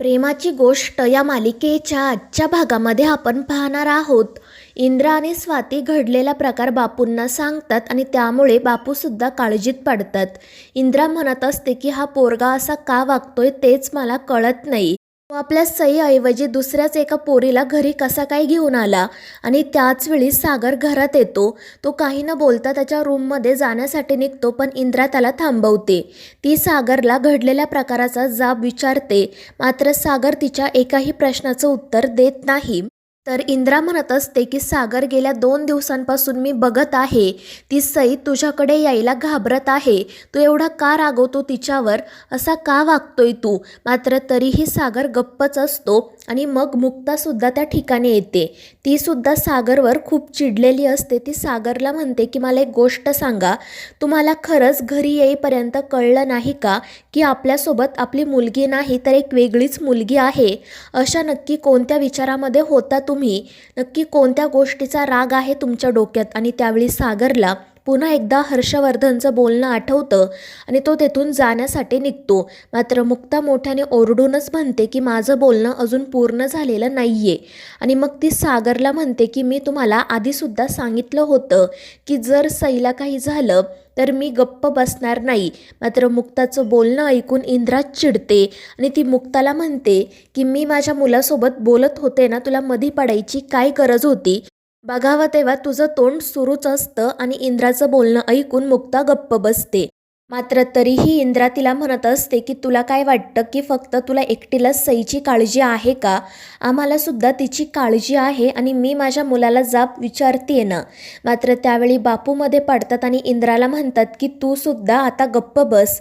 प्रेमाची गोष्ट या मालिकेच्या आजच्या भागामध्ये आपण पाहणार आहोत. इंद्रा आणि स्वाती घडलेला प्रकार बापूंना सांगतात आणि त्यामुळे बापूसुद्धा काळजीत पडतात. इंद्रा म्हणत असते की हा पोरगा असा का वागतोय तेच मला कळत नाही. तो आपल्या सईऐवजी दुसऱ्याच एका पोरीला घरी कसा काय घेऊन आला? आणि त्याच वेळी सागर घरात येतो. तो काही न बोलता त्याच्या रूममध्ये जाण्यासाठी निघतो पण इंद्रा त्याला थांबवते. ती सागरला घडलेल्या प्रकाराचा जाब विचारते. मात्र सागर तिच्या एकाही प्रश्नाचं उत्तर देत नाही. तर इंद्रा म्हणत असते की सागर गेल्या दोन दिवसांपासून मी बघत आहे. ती सई तुझ्याकडे यायला घाबरत आहे. तू एवढा का रागवतो तिच्यावर? असा का वागतोय तू? मात्र तरीही सागर गप्पच असतो. आणि मग मुक्तासुद्धा त्या ठिकाणी येते. तीसुद्धा सागरवर खूप चिडलेली असते. ती सागरला म्हणते की मला एक गोष्ट सांगा. तुम्हाला खरंच घरी येईपर्यंत कळलं नाही का की आपल्यासोबत आपली मुलगी नाही तर एक वेगळीच मुलगी आहे? अशा नक्की कोणत्या विचारामध्ये होता तुम्ही? नक्की कोणत्या गोष्टीचा राग आहे तुमच्या डोक्यात? आणि त्यावेळी सागरला पुन्हा एकदा हर्षवर्धनचं बोलणं आठवतं आणि तो तेथून जाण्यासाठी निघतो. मात्र मुक्ता मोठ्याने ओरडूनच म्हणते की माझं बोलणं अजून पूर्ण झालेलं नाही आहे आणि मग ती सागरला म्हणते की मी तुम्हाला आधीसुद्धा सांगितलं होतं की जर सईला काही झालं तर मी गप्प बसणार नाही. मात्र मुक्ताचं बोलणं ऐकून इंद्रा चिडते आणि ती मुक्ताला म्हणते की मी माझ्या मुलासोबत बोलत होते ना तुला मधी पडायची काय गरज होती? बघावं तेव्हा तुझं तोंड सुरूच असतं आणि इंद्राचं बोलणं ऐकून मुक्ता गप्प बसते. मात्र तरीही इंद्रा तिला म्हणत असते की तुला काय वाटतं की फक्त तुला एकटीलाच सईची काळजी आहे का? आम्हाला सुद्धा तिची काळजी आहे आणि मी माझ्या मुलाला जाब विचारते ना. मात्र त्यावेळी बापूमध्ये पडतात आणि इंद्राला म्हणतात की तू सुद्धा आता गप्प बस.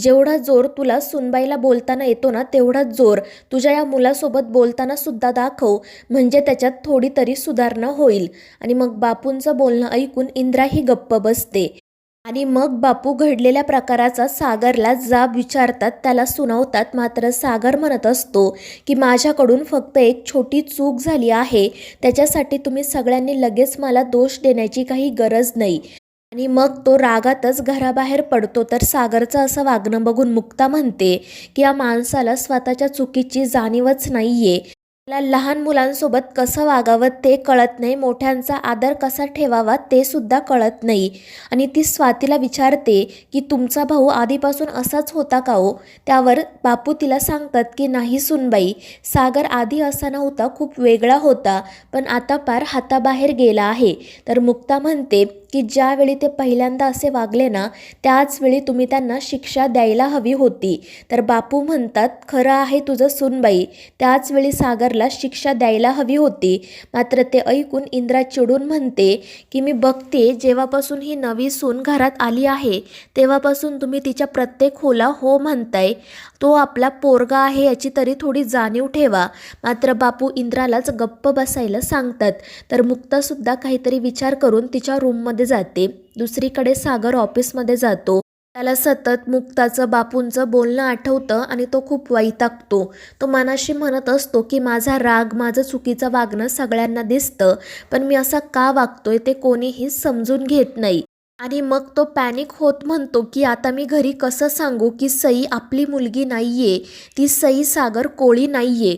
जेवढा जोर तुला सुनबाईला बोलताना येतो ना तेवढा जोर तुझ्या या मुलासोबत बोलताना सुद्धा दाखव. म्हणजे त्याच्यात थोडी तरी सुधारणा होईल. आणि मग बापूंचं बोलणं ऐकून इंद्राही गप्प बसते. आणि मग बापू घडलेल्या प्रकाराचा सागरला जाब विचारतात त्याला सुनावतात मात्र सागर म्हणत असतो की माझ्याकडून फक्त एक छोटी चूक झाली आहे त्याच्यासाठी तुम्ही सगळ्यांनी लगेच मला दोष देण्याची काही गरज नाही. आणि मग तो रागातच घराबाहेर पडतो. तर सागरचं असं वागणं बघून मुक्ता म्हणते की या माणसाला स्वतःच्या चुकीची जाणीवच नाही आहे आपल्याला लहान मुलांसोबत कसं वागावं ते कळत नाही मोठ्यांचा आदर कसा ठेवावा ते सुद्धा कळत नाही. आणि ती स्वातीला विचारते की तुमचा भाऊ आधीपासून असाच होता का हो? त्यावर बापू तिला सांगतात की नाही सुनबाई सागर आधी असा नव्हता खूप वेगळा होता पण आता पार हाताबाहेर गेला आहे. तर मुक्ता म्हणते की ज्यावेळी ते पहिल्यांदा असे वागले ना त्याचवेळी तुम्ही त्यांना शिक्षा द्यायला हवी होती. तर बापू म्हणतात खरं आहे तुझं सुनबाई त्याचवेळी सागर सागरला शिक्षा द्यायला हवी होती. मात्र ते ऐकून इंद्रा चिडून म्हणते की मी बघते जेव्हापासून ही नवी सून घरात आली आहे तेव्हापासून तुम्ही तिच्या प्रत्येक होला हो म्हणताय. तो आपला पोरगा आहे याची तरी थोडी जाणीव ठेवा मात्र बापू इंद्रालाच गप्प बसायला सांगतात. तर मुक्तासुद्धा काहीतरी विचार करून तिच्या रूममध्ये जाते. दुसरीकडे सागर ऑफिसमध्ये जातो. त्याला सतत मुक्ताचं बापूंचं बोलणं आठवतं आणि तो खूप वैतागतो. तो मनाशी म्हणत असतो की माझा राग माझं चुकीचं वागणं सगळ्यांना दिसतं पण मी असा का वागतोय ते कोणीही समजून घेत नाही. आणि मग तो पॅनिक होत म्हणतो की आता मी घरी कसं सांगू की सई आपली मुलगी नाहीये ती सई सागर कोळी नाहीये.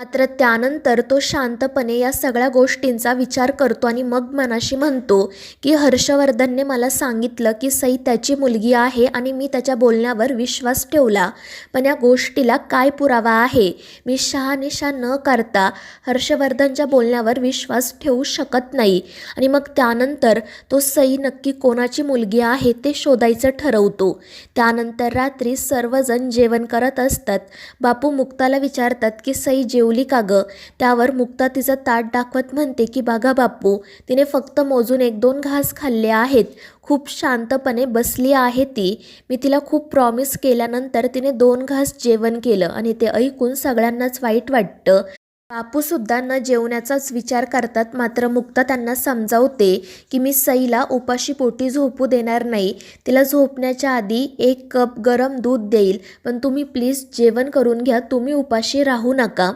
मात्र त्यानंतर तो शांतपणे या सगळ्या गोष्टींचा विचार करतो आणि मग मनाशी म्हणतो की हर्षवर्धनने मला सांगितलं की सई त्याची मुलगी आहे आणि मी त्याच्या बोलण्यावर विश्वास ठेवला. पण या गोष्टीला काय पुरावा आहे? मी शहानिशा न करता हर्षवर्धनच्या बोलण्यावर विश्वास ठेवू शकत नाही. आणि मग त्यानंतर तो सई नक्की कोणाची मुलगी आहे ते शोधायचं ठरवतो. त्यानंतर रात्री सर्वजण जेवण करत असतात. बापू मुक्ताला विचारतात की सई ठेवली का गं? त्यावर मुक्ता तिचं ताट दाखवत म्हणते की बघा बापू तिने फक्त मोजून एक दोन घास खाल्ले आहेत. खूप शांतपणे बसली आहे ती. मी तिला खूप प्रॉमिस केल्यानंतर तिने दोन घास जेवण केलं आणि ते ऐकून सगळ्यांनाच वाईट वाटतं. बापूसुद्धा न जेवण्याचाच विचार करतात. मात्र मुक्ता त्यांना समजावते की मी सईला उपाशी पोटी झोपू देणार नाही. तिला झोपण्याच्या आधी एक कप गरम दूध देईल. पण तुम्ही प्लीज जेवण करून घ्या. तुम्ही उपाशी राहू नका.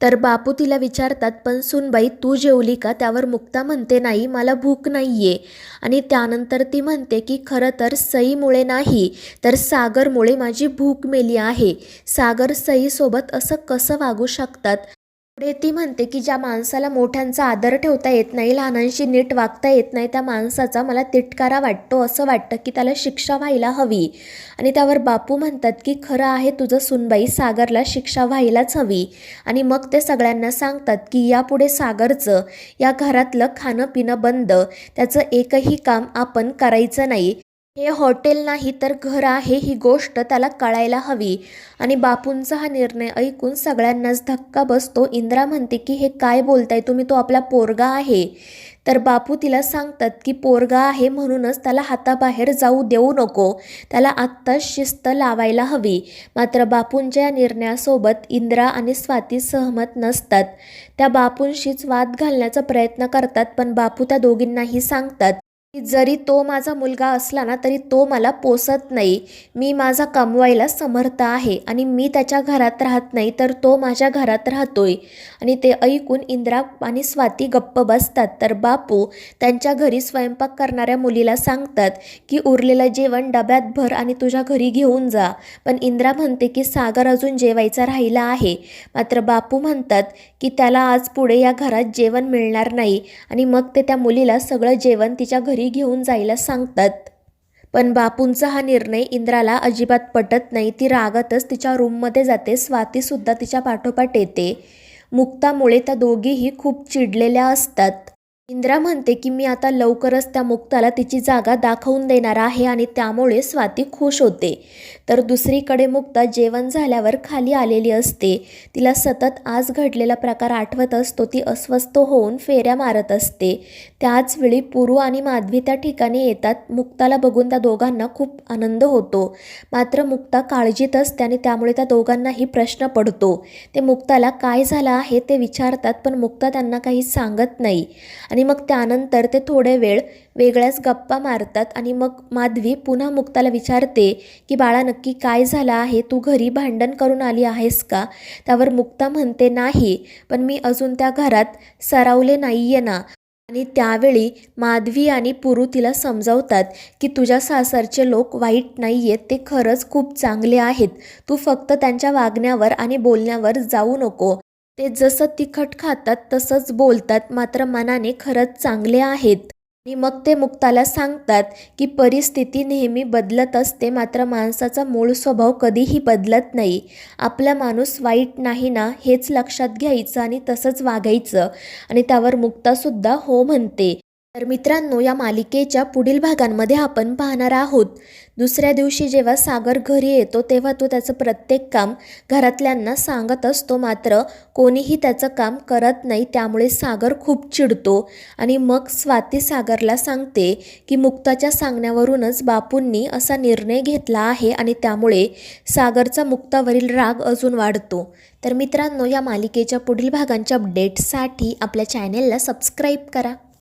तर बापू तिला विचारतात पण सुनबाई तू जेवली का? त्यावर मुक्ता म्हणते नाही मला भूक नाही आहे आणि त्यानंतर ती म्हणते की खरं तर सईमुळे नाही तर सागरमुळे माझी भूक मेली आहे. सागर सईसोबत असं कसं वागू शकतात? पुढे ती म्हणते की ज्या माणसाला मोठ्यांचा आदर ठेवता येत नाही लहानांशी नीट वागता येत नाही त्या माणसाचा मला तिटकारा वाटतो असं वाटतं की त्याला शिक्षा व्हायला हवी. आणि त्यावर बापू म्हणतात की खरं आहे तुझं सुनबाई सागरला शिक्षा व्हायलाच हवी. आणि मग ते सगळ्यांना सांगतात की यापुढे सागरचं या घरातलं खाणं पिणं बंद त्याचं एकही काम आपण करायचं नाही. हे हॉटेल नाही तर घर आहे ही गोष्ट त्याला कळायला हवी. आणि बापूंचा हा निर्णय ऐकून सगळ्यांनाच धक्का बसतो. इंद्रा म्हणते की हे काय बोलताय तुम्ही? तो आपला पोरगा आहे. तर बापू तिला सांगतात की पोरगा आहे म्हणूनच त्याला हाताबाहेर जाऊ देऊ नको. त्याला आत्ताच शिस्त लावायला हवी. मात्र बापूंच्या या निर्णयासोबत इंद्रा आणि स्वाती सहमत नसतात. त्या बापूंशीच वाद घालण्याचा प्रयत्न करतात पण बापू त्या दोघींनाही सांगतात की जरी तो माझा मुलगा असला ना तरी तो मला पोसत नाही. मी माझा कमवायला समर्थ आहे आणि मी त्याच्या घरात राहत नाही तर तो माझ्या घरात राहतोय. आणि ते ऐकून इंद्रा आणि स्वाती गप्प बसतात. तर बापू त्यांच्या घरी स्वयंपाक करणाऱ्या मुलीला सांगतात की उरलेलं जेवण डब्यात भर आणि तुझ्या घरी घेऊन जा. पण इंद्रा म्हणते की सागर अजून जेवायचा राहिला आहे. मात्र बापू म्हणतात की त्याला आज पुढे या घरात जेवण मिळणार नाही. आणि मग ते त्या मुलीला सगळं जेवण तिच्या घरी घरी घेऊन जायला सांगतात. पण बापूंचा हा निर्णय इंद्राला अजिबात पटत नाही. ती रागातच तिच्या रूममध्ये जाते. स्वातीसुद्धा तिच्या पाठोपाठ येते. मुक्तामुळे त्या दोघीही खूप चिडलेल्या असतात. इंद्रा म्हणते की मी आता लवकरच त्या मुक्ताला तिची जागा दाखवून देणार आहे आणि त्यामुळे स्वाती खुश होते. तर दुसरीकडे मुक्ता जेवण झाल्यावर खाली आलेली असते. तिला सतत आज घडलेला प्रकार आठवत असतो. ती अस्वस्थ होऊन फेऱ्या मारत असते. त्याच वेळी पुरू आणि माधवी त्या ठिकाणी येतात. मुक्ताला बघून त्या दोघांना खूप आनंद होतो. मात्र मुक्ता काळजीत असते आणि त्यामुळे त्या दोघांनाही प्रश्न पडतो. ते मुक्ताला काय झालं आहे ते विचारतात पण मुक्ता त्यांना काही सांगत नाही. आणि मग त्यानंतर ते थोडे वेळ वेगळ्याच गप्पा मारतात आणि मग माधवी पुन्हा मुक्ताला विचारते की बाळा नक्की काय झालं आहे? तू घरी भांडण करून आली आहेस का? त्यावर मुक्ता म्हणते नाही पण मी अजून त्या घरात सरावले नाही आहे ना. आणि त्यावेळी माधवी आणि पुरू तिला समजावतात की तुझ्या सासरचे लोक वाईट नाही आहेत ते खरंच खूप चांगले आहेत. तू फक्त त्यांच्या वागण्यावर आणि बोलण्यावर जाऊ नको. ते जसं तिखट खातात तसंच बोलतात मात्र मनाने खरंच चांगले आहेत. आणि मग ते मुक्ताला सांगतात की परिस्थिती नेहमी बदलत असते मात्र माणसाचा मूळ स्वभाव कधीही बदलत नाही. आपला माणूस वाईट नाही ना हेच लक्षात घ्यायचं आणि तसंच वागायचं. आणि त्यावर मुक्तासुद्धा हो म्हणते. तर मित्रांनो या मालिकेच्या पुढील भागांमध्ये आपण पाहणार आहोत. दुसऱ्या दिवशी जेव्हा सागर घरी येतो तेव्हा तो त्याचं प्रत्येक काम घरातल्यांना सांगत असतो. मात्र कोणीही त्याचं काम करत नाही त्यामुळे सागर खूप चिडतो. आणि मग स्वाती सागरला सांगते की मुक्ताच्या सांगण्यावरूनच बापूंनी असा निर्णय घेतला आहे आणि त्यामुळे सागरचा मुक्तावरील राग अजून वाढतो. तर मित्रांनो या मालिकेच्या पुढील भागांच्या अपडेटसाठी आपल्या चॅनेलला सबस्क्राईब करा.